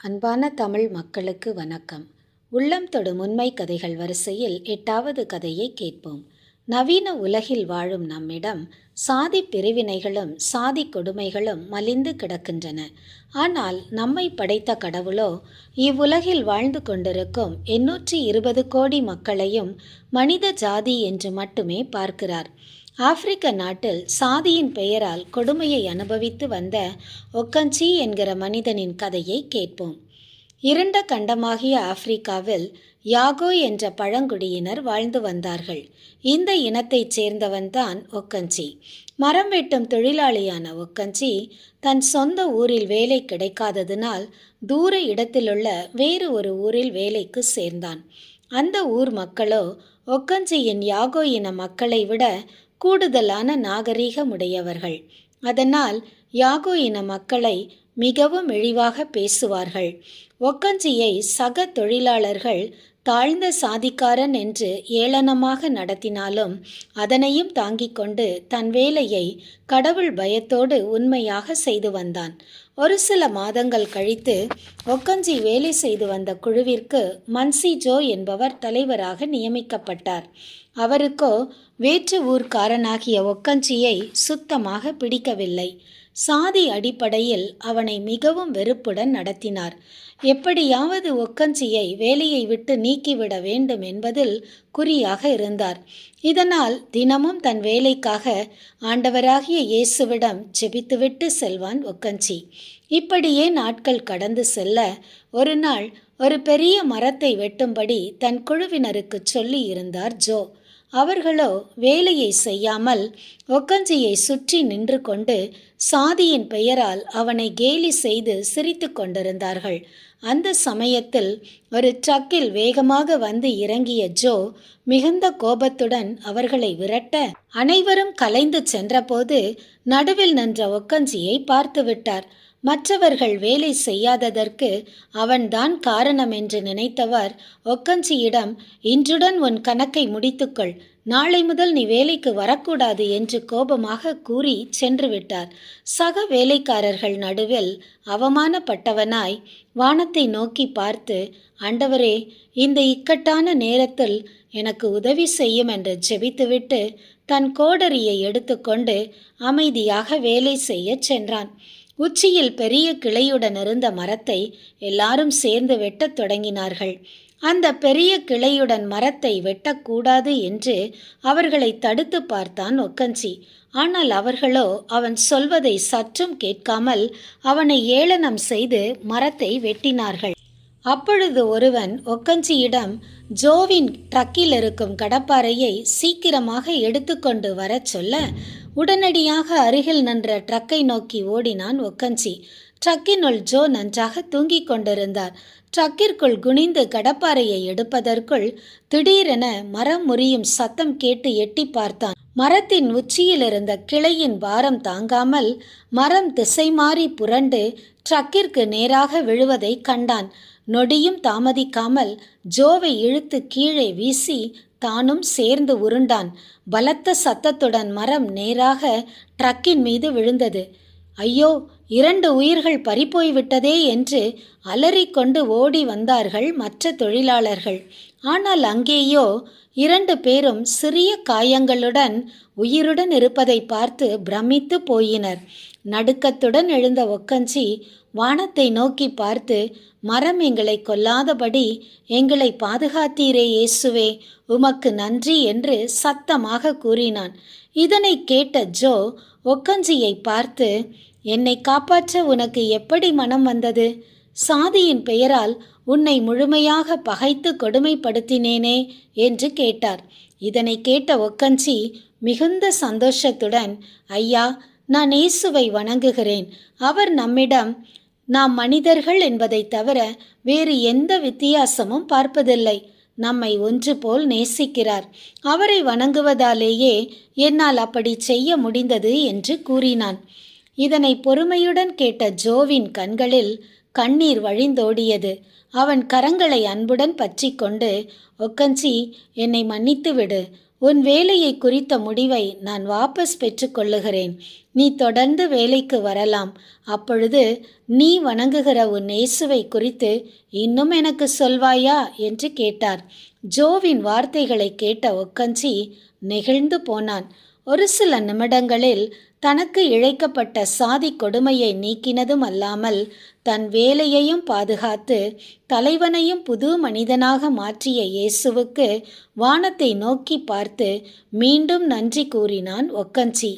அன்பான தமிழ் மக்களுக்கு வணக்கம். உள்ளம் தொடும் உண்மை கதைகள் வரிசையில் எட்டாவது கதையை கேட்போம். நவீன உலகில் வாழும் நம்மிடம் சாதி பிரிவினைகளும் சாதி கொடுமைகளும் மலிந்து கிடக்கின்றன. ஆனால் நம்மை படைத்த கடவுளோ இவ்வுலகில் வாழ்ந்து கொண்டிருக்கும் எண்ணூற்றி இருபது கோடி மக்களையும் மனித ஜாதி என்று மட்டுமே பார்க்கிறார். ஆப்பிரிக்க நாட்டில் சாதியின் பெயரால் கொடுமையை அனுபவித்து வந்த ஒக்கஞ்சி என்கிற மனிதனின் கதையை கேட்போம். இருண்ட கண்டமாகிய ஆப்பிரிக்காவில் யாகோ என்ற பழங்குடியினர் வாழ்ந்து வந்தார்கள். இந்த இனத்தைச் சேர்ந்தவன்தான் ஒக்கஞ்சி. மரம் வெட்டும் தொழிலாளியான ஒக்கஞ்சி தன் சொந்த ஊரில் வேலை கிடைக்காததினால் தூர இடத்திலுள்ள வேறு ஒரு ஊரில் வேலைக்கு சேர்ந்தான். அந்த ஊர் மக்களோ ஒக்கஞ்சியின் யாகோ இன மக்களை விட கூடுதலான நாகரீகமுடையவர்கள். அதனால் யாகோ இன மக்களை மிகவும் இழிவாக பேசுவார்கள். ஒக்கஞ்சியை சக தொழிலாளர்கள் தாழ்ந்த சாதிக்காரன் என்று ஏளனமாக நடத்தினாலும் அதனையும் தாங்கிக் கொண்டு தன் வேலையை கடவுள் பயத்தோடு உண்மையாக செய்து வந்தான். ஒரு சில மாதங்கள் கழித்து ஒக்கஞ்சி வேலை செய்து வந்த குழுவிற்கு மன்சி ஜோ என்பவர் தலைவராக நியமிக்கப்பட்டார். அவருக்கோ வேற்று ஊர்க்காரனாகிய ஒக்கஞ்சியை சுத்தமாக பிடிக்கவில்லை. சாதி அடிப்படையில் அவனை மிகவும் வெறுப்புடன் நடத்தினார். எப்படியாவது ஒக்கஞ்சியை வேலையை விட்டு நீக்கிவிட வேண்டும் என்பதில் குறியாக இருந்தார். இதனால் தினமும் தன் வேலைக்காக ஆண்டவராகிய இயேசுவிடம் ஜெபித்துவிட்டு செல்வான் ஒக்கஞ்சி இப்படியே நாட்கள் கடந்து செல்ல ஒரு நாள் ஒரு பெரிய மரத்தை வெட்டும்படி தன் குழுவினருக்கு சொல்லி இருந்தார் ஜோ. அவர்களோ வேலையை செய்யாமல் ஒக்கஞ்சியை சுற்றி நின்று கொண்டு சாதியின் பெயரால் அவனை கேலி செய்து சிரித்து கொண்டிருந்தார்கள். அந்த சமயத்தில் ஒரு ட்ரக்கில் வேகமாக வந்து இறங்கிய ஜோ மிகுந்த கோபத்துடன் அவர்களை விரட்ட அனைவரும் கலைந்து சென்றபோது நடுவில் நின்ற ஒக்கஞ்சியை பார்த்துவிட்டார். மற்றவர்கள் வேலை செய்யாததற்கு அவன்தான் காரணம் என்று நினைத்தவர். ஒக்கஞ்சியிடம் இன்றுடன் உன் கணக்கை முடித்துக்கொள். நாளை முதல் நீ வேலைக்கு வரக்கூடாது என்று கோபமாக கூறி சென்று விட்டார் சக வேலைக்காரர்கள் நடுவில் அவமானப்பட்டவனாய் வானத்தை நோக்கி பார்த்து ஆண்டவரே இந்த இக்கட்டான நேரத்தில் எனக்கு உதவி செய்யும் என்று ஜெபித்துவிட்டு தன் கோடரியை எடுத்துக்கொண்டு அமைதியாக வேலை செய்யச் சென்றான். உச்சியில் பெரிய கிளையுடன் இருந்த மரத்தை எல்லாரும் சேர்ந்து வெட்டத் தொடங்கினார்கள். அந்த பெரிய கிளையுடன் மரத்தை வெட்டக்கூடாது என்று அவர்களை தடுத்து பார்த்தான் ஒக்கஞ்சி ஆனால் அவர்களோ அவன் சொல்வதை சற்றும் கேட்காமல் அவனை ஏளனம் செய்து மரத்தை வெட்டினார்கள். அப்பொழுது ஒருவன் ஒக்கஞ்சியிடம் ஜோவின் ட்ரக்கில் இருக்கும் கடப்பாறையை சீக்கிரமாக எடுத்துக்கொண்டு வரச் சொல்ல உடனடியாக அருகில் நின்ற ட்ரக்கை நோக்கி ஓடினான் ஒக்கஞ்சி. ட்ரக்கினுள் ஜோ நன்றாக தூங்கிக் கொண்டிருந்தார். ட்ரக்கிற்குள் குனிந்து கடப்பாறையை எடுப்பதற்குள் திடீரென மரம் முறியும் சத்தம் கேட்டு எட்டி பார்த்தான். மரத்தின் உச்சியில் இருந்த கிளையின் பாரம் தாங்காமல் மரம் திசை மாறி புரண்டு ட்ரக்கிற்கு நேராக விழுவதை கண்டான். நொடியும் தாமதிக்காமல் ஜோவை இழுத்து கீழே வீசி தானும் சேர்ந்து உருண்டான். பலத்த சத்தத்துடன் மரம் நேராக ட்ரக்கின் மீது விழுந்தது. ஐயோ இரண்டு உயிர்கள் பறிப்போய்விட்டதே என்று அலறிக்கொண்டு ஓடி வந்தார்கள் மற்ற தொழிலாளர்கள். ஆனால் அங்கேயோ இரண்டு பேரும் சிறிய காயங்களுடன் உயிருடன் இருப்பதை பார்த்து பிரமித்து போயினர். நடுக்கத்துடன் எழுந்த ஒக்கஞ்சி வானத்தை நோக்கி பார்த்து மரம் எங்களை கொல்லாதபடி எங்களை பாதுகாத்தீரே இயேசுவே உமக்கு நன்றி என்று சத்தமாக கூறினான். இதனை கேட்ட ஜோ ஒக்கஞ்சியை பார்த்து என்னை காப்பாற்ற உனக்கு எப்படி மனம் வந்தது? சாதியின் பெயரால் உன்னை முழுமையாக பகைத்து கொடுமைப்படுத்தினேனே என்று கேட்டார். இதனை கேட்ட ஒக்கஞ்சி மிகுந்த சந்தோஷத்துடன் ஐயா நான் இயேசுவை வணங்குகிறேன். அவர் நம்மிடம் நாம் மனிதர்கள் என்பதை தவிர வேறு எந்த வித்தியாசமும் பார்ப்பதில்லை. நம்மை ஒன்று போல் நேசிக்கிறார். அவரை வணங்குவதாலேயே என்னால் அப்படி செய்ய முடிந்தது என்று கூறினான். இதனை பொறுமையுடன் கேட்ட ஜோவின் கண்களில் கண்ணீர் வழிந்தோடியது. அவன் கரங்களை அன்புடன் பற்றி கொண்டு ஒக்கஞ்சி என்னை மன்னித்து விடு உன் வேலையை குறித்த முடிவை நான் வாபஸ் பெற்றுக்கொள்ளுகிறேன் நீ தொடர்ந்து வேலைக்கு வரலாம். அப்பொழுது நீ வணங்குகிற உன் இயேசுவை குறித்து இன்னும் எனக்கு சொல்வாயா? என்று கேட்டார். ஜோவின் வார்த்தைகளை கேட்ட ஒக்கஞ்சி நெகிழ்ந்து போனான். ஒரு சில நிமிடங்களில் தனக்கு இழைக்கப்பட்ட சாதி கொடுமையை நீக்கினதும் அல்லாமல் தன் வேலையையும் பாதுகாத்து தலைவனையும் புது மனிதனாக மாற்றிய இயேசுவுக்கு வானத்தை நோக்கி பார்த்து மீண்டும் நன்றி கூறினான் ஒக்கஞ்சி